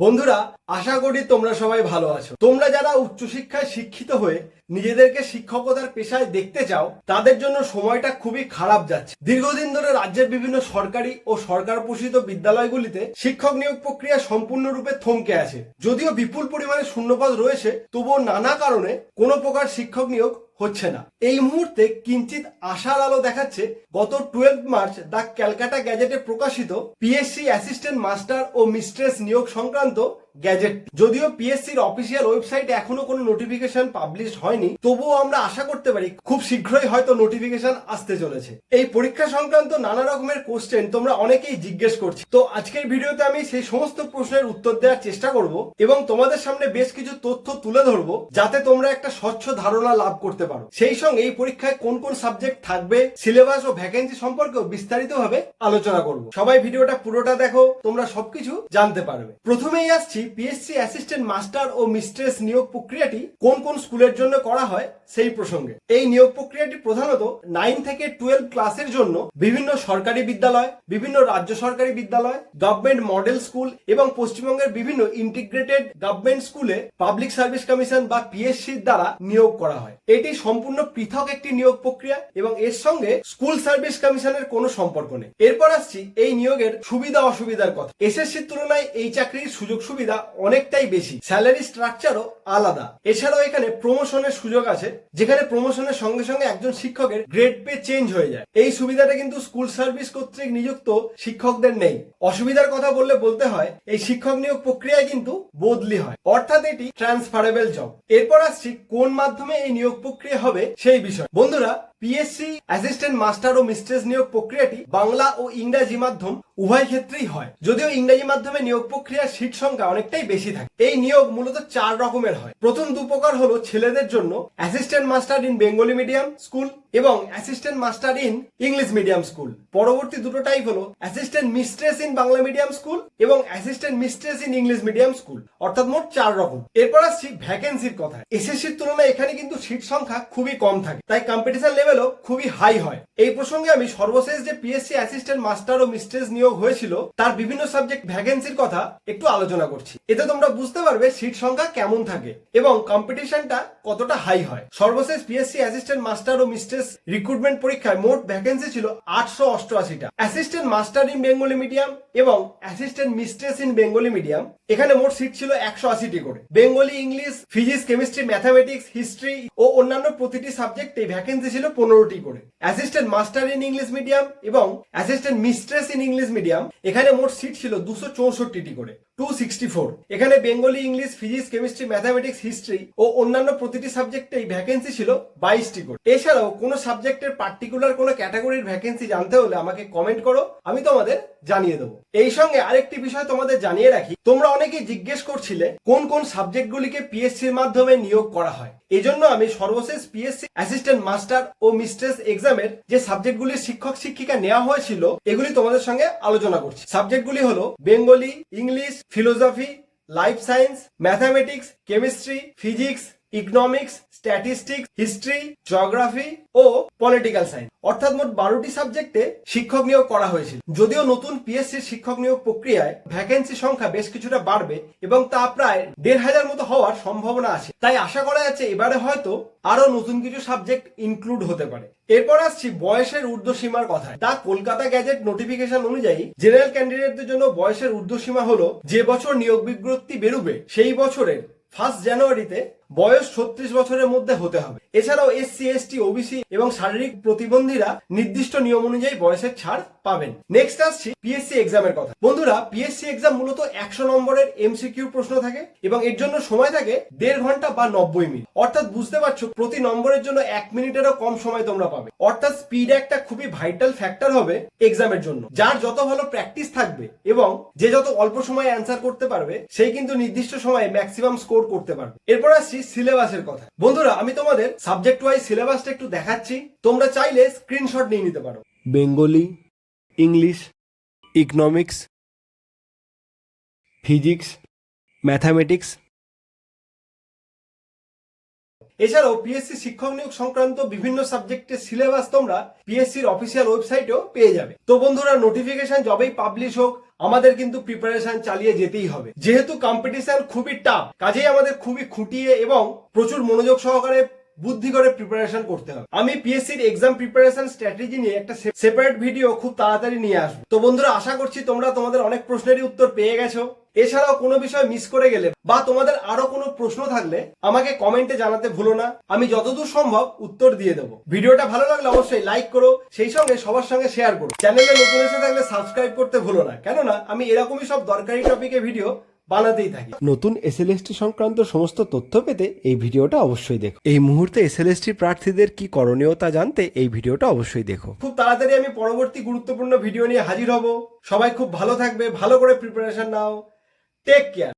বন্ধুরা, আশা করি তোমরা সবাই ভালো আছো। তোমরা যারা উচ্চশিক্ষায় শিক্ষিত হয়ে নিজেদেরকে শিক্ষকতার পেশায় দেখতে চাও, তাদের জন্য সময়টা খুবই খারাপ যাচ্ছে। দীর্ঘদিন ধরে রাজ্যের বিভিন্ন সরকারি ও সরকার পোষিত বিদ্যালয়গুলিতে শিক্ষক নিয়োগ প্রক্রিয়া সম্পূর্ণরূপে থমকে আছে। যদিও বিপুল পরিমাণে শূন্যপদ রয়েছে, তবুও নানা কারণে কোনো প্রকার শিক্ষক নিয়োগ হচ্ছে না। এই মুহূর্তে কিঞ্চিত আশার আলো দেখাচ্ছে গত টুয়েলভ মার্চ দ্য ক্যালকাটা গ্যাজেটে প্রকাশিত পিএসসি অ্যাসিস্ট্যান্ট মাস্টার ও মিস্ট্রেস নিয়োগ সংক্রান্ত গ্যাজেট। যদিও পিএসসির অফিসিয়াল ওয়েবসাইটে এখনও কোনো নোটিফিকেশন পাবলিশ হয়নি, তবুও আমরা আশা করতে পারি খুব শীঘ্রই হয়তো নোটিফিকেশন আসতে চলেছে। এই পরীক্ষা সংক্রান্ত নানা রকমের কোশ্চেন তোমরা অনেকেই জিজ্ঞেস করছি। তো আজকের ভিডিওতে আমি সেই সমস্ত প্রশ্নের উত্তর দেওয়ার চেষ্টা করব এবং তোমাদের সামনে বেশ কিছু তথ্য তুলে ধরবো, যাতে তোমরা একটা স্বচ্ছ ধারণা লাভ করতে পারো। সেই সঙ্গে এই পরীক্ষায় কোন কোন সাবজেক্ট থাকবে সিলেবাস ও ভ্যাকেন্সি সম্পর্কেও বিস্তারিতভাবে আলোচনা করব। সবাই ভিডিওটা পুরোটা দেখো, তোমরা সবকিছু জানতে পারবে। প্রথমেই আসছি পিএসসি অ্যাসিস্ট্যান্ট মাস্টার ও মিস্ট্রেস নিয়োগ প্রক্রিয়াটি কোন কোন স্কুলের জন্য করা হয় সেই প্রসঙ্গে। এই নিয়োগ প্রক্রিয়াটি প্রধানত নাইন থেকে টুয়েলভ ক্লাসের জন্য বিভিন্ন সরকারি বিদ্যালয়, বিভিন্ন রাজ্য সরকারি বিদ্যালয় গভর্নমেন্ট মডেল স্কুল এবং পশ্চিমবঙ্গের বিভিন্ন ইন্টিগ্রেটেড গভর্নমেন্ট স্কুলে পাবলিক সার্ভিস কমিশন বা পিএসসির দ্বারা নিয়োগ করা হয়। এটি সম্পূর্ণ পৃথক একটি নিয়োগ প্রক্রিয়া এবং এর সঙ্গে স্কুল সার্ভিস কমিশনের কোনো সম্পর্ক নেই। এরপর আসছি এই নিয়োগের সুবিধা অসুবিধার কথা এসএসসির তুলনায় এই চাকরির সুযোগ সুবিধা অনেকটাই বেশি। স্যালারি স্ট্রাকচারও আলাদা। এছাড়াও এখানে প্রমোশনের সুযোগ আছে, যেখানে প্রমোশনের সঙ্গে সঙ্গে একজন শিক্ষকের গ্রেড পে চেঞ্জ হয়ে যায়। এই সুবিধাটা কিন্তু স্কুল সার্ভিস কর্তৃক নিযুক্ত শিক্ষকদের নেই। অসুবিধার কথা বললে বলতে হয়, এই শিক্ষক নিয়োগ প্রক্রিয়ায় কিন্তু বদলি হয়। অর্থাৎ এটি ট্রান্সফারেবল জব এরপর আসছি কোন মাধ্যমে এই নিয়োগ প্রক্রিয়া হবে সেই বিষয়। বন্ধুরা পিএসসি অ্যাসিস্ট্যান্ট মাস্টার ও মিস্ট্রেস নিয়োগ প্রক্রিয়াটি বাংলা ও ইংরাজি মাধ্যম উভয় ক্ষেত্রেই হয়। যদিও ইংরাজি মাধ্যমে নিয়োগ প্রক্রিয়ার সিট সংখ্যা অনেকটাই বেশি থাকে। এই নিয়োগ মূলত চার রকমের হয়। প্রথম দু প্রকার হলো ছেলেদের জন্য assistant master in Bengali medium school এবং assistant master in English medium school পরবর্তী দুটো টাইপ হলো assistant mistress in Bangla medium school এবং assistant mistress in English medium school অর্থাৎ মোট চার রকম। এরপর আসছি ভ্যাকেন্সির কথা এসএসসির তুলনায় এখানে কিন্তু সিট সংখ্যা খুবই কম থাকে। তাই কম্পিটিশন লেভেলও খুবই হাই হয়। এই প্রসঙ্গে আমি সর্বশেষ যে পিএসসি অ্যাসিস্ট্যান্ট মাস্টার ও মিস্ট্রেস নিয়োগ হয়েছিল, তার বিভিন্ন সাবজেক্ট ভ্যাকেন্সির কথা একটু আলোচনা করছি। এতে তোমরা বুঝতে পারবে সিট সংখ্যা কেমন থাকে এবং কম্পিটিশনটা কতটা হাই হয়। সর্বশেষ পিএসসি অ্যাসিস্ট্যান্ট মাস্টার ও মিস্ট্রেস রিক্রুটমেন্ট পরীক্ষায় মোট ভ্যাকেন্সি ছিল আটশো অষ্টআশিটা। Assistant master in Bengali medium এবং assistant mistress in Bengali medium এখানে মোট সিট ছিল একশো আশিটি করে। Bengali English physics chemistry mathematics history ও অন্যান্য প্রতিটি সাবজেক্টে ভ্যাকেন্সি ছিল পনেরোটি করে। Assistant master in English medium এবং assistant mistress in English medium এখানে মোট সিট ছিল দুশো চৌষট্টিটি করে টু সিক্সটি ফোর এখানে Bengali English physics chemistry mathematics history ও অন্যান্য প্রতিটি সাবজেক্টেই ভ্যাকেন্সি ছিল বাইশটি করে। এছাড়াও কোনো সাবজেক্টের পার্টিকুলার কোনো ক্যাটাগরির ভ্যাকেন্সি জানতে হলে আমাকে কমেন্ট করো, আমি তোমাদের জানিয়ে দেবো। এই সঙ্গে আরেকটি বিষয় তোমাদের জানিয়ে রাখি। তোমরা অনেকেই জিজ্ঞেস করছিলে, কোন কোন সাবজেক্ট সাবজেক্টগুলিকে পিএসসির মাধ্যমে নিয়োগ করা হয়? এজন্য আমি সর্বশেষ পিএসসি অ্যাসিস্ট্যান্ট মাস্টার ও মিস্ট্রেস এক্সামের যে সাবজেক্টগুলির শিক্ষক শিক্ষিকা নেওয়া হয়েছিল, এগুলি তোমাদের সঙ্গে আলোচনা করছি। সাবজেক্টগুলি হলো Bengali, English, philosophy, life science, mathematics, chemistry, physics economics statistics history geography ও পলিটিক্যাল সায়েন্স অর্থাৎ মোট বারোটি সাবজেক্টে শিক্ষক নিয়োগ করা হয়েছিল। যদিও নতুন পিএসসির শিক্ষক নিয়োগ প্রক্রিয়ায় ভ্যাকেন্সি সংখ্যা বেশ কিছুটা বাড়বে এবং তা প্রায় দেড় হাজার মতো হওয়ার সম্ভাবনা আছে। তাই আশা করা যাচ্ছে এবারে হয়তো আরও নতুন কিছু সাবজেক্ট ইনক্লুড হতে পারে। এরপর আসছি বয়সের ঊর্ধ্বসীমার কথা তা কলকাতা গ্যাজেট নোটিফিকেশন অনুযায়ী জেনারেল ক্যান্ডিডেটদের জন্য বয়সের ঊর্ধ্বসীমা হলো যে বছর নিয়োগ বিজ্ঞপ্তি বেরোবে সেই বছরের ফার্স্ট জানুয়ারিতে বয়স ছত্রিশ বছরের মধ্যে হতে হবে। এছাড়াও এসসি এসটি ওবিসি এবং শারীরিক প্রতিবন্ধীরা নির্দিষ্ট নিয়ম অনুযায়ী বয়সের ছাড় পাবেন। নেক্সট আসছি পিএসসি এক্সামের কথা। বন্ধুরা পিএসসি এক্সাম মূলত একশো নম্বরের এমসিকিউ প্রশ্ন থাকে এবং এর জন্য সময় থাকে দেড় ঘণ্টা বা নব্বই মিনিট। অর্থাৎ বুঝতে পারছ, প্রতি নম্বরের জন্য এক মিনিটেরও কম সময় তোমরা পাবে। অর্থাৎ স্পিড একটা খুবই ভাইটাল ফ্যাক্টর হবে এক্সামের জন্য। যার যত ভালো প্র্যাকটিস থাকবে এবং যে যত অল্প সময়ে অ্যান্সার করতে পারবে, সেই কিন্তু নির্দিষ্ট সময়ে ম্যাক্সিমাম স্কোর করতে পারবে। এরপর আসছি সিলেবাসের কথা। বন্ধুরা, আমি তোমাদের সাবজেক্ট ওয়াইজ সিলেবাসটা একটু দেখাচ্ছি। তোমরা চাইলে স্ক্রিনশট নিয়ে নিতে পারো। Bengali English economics physics mathematics এছাড়াও পিএসসি শিক্ষক নিয়োগ সংক্রান্ত বিভিন্ন সাবজেক্টের সিলেবাস তোমরা পিএসসির অফিসিয়াল ওয়েবসাইটেও পেয়ে যাবে। তো বন্ধুরা নোটিফিকেশন যবেই পাবলিশ হোক, আমাদের কিন্তু প্রিপারেশন চালিয়ে যেতেই হবে। যেহেতু কম্পিটিশন খুবই টাফ কাজেই আমাদের খুবই খুঁটিয়ে এবং প্রচুর মনোযোগ সহকারে বুদ্ধি করে প্রিপারেশন করতে হবে। আমি পিএসসি পিএসসির এক্সাম প্রিপারেশন স্ট্র্যাটেজি নিয়ে একটা সেপারেট ভিডিও খুব তাড়াতাড়ি নিয়ে আসব। তো বন্ধুরা, আশা করছি তোমরা তোমাদের অনেক প্রশ্নেরই উত্তর পেয়ে গেছো। এছাড়াও কোনো বিষয় মিস করে গেলে বা তোমাদের আরও কোনো প্রশ্ন থাকলে আমাকে কমেন্টে জানাতে ভুলো না। আমি যতদূর সম্ভব উত্তর দিয়ে দেবো। ভিডিওটা ভালো লাগলে অবশ্যই লাইক করো, সেই সঙ্গে সবার সঙ্গে শেয়ার করো। চ্যানেলে নতুন এসে থাকলে সাবস্ক্রাইব করতে ভুলো না। কেননা, আমি এরকমই সব দরকারি টপিকে ভিডিও বানাতেই থাকি। নতুন এসএলএসটি সংক্রান্ত সমস্ত তথ্য পেতে এই ভিডিওটা অবশ্যই দেখো। এই মুহূর্তে এসএলএসটি প্রার্থীদের কি করণীয় তা জানতে এই ভিডিওটা অবশ্যই দেখো। খুব তাড়াতাড়ি আমি পরবর্তী গুরুত্বপূর্ণ ভিডিও নিয়ে হাজির হব। সবাই খুব ভালো থাকবে ভালো করে প্রিপারেশন নাও। Take care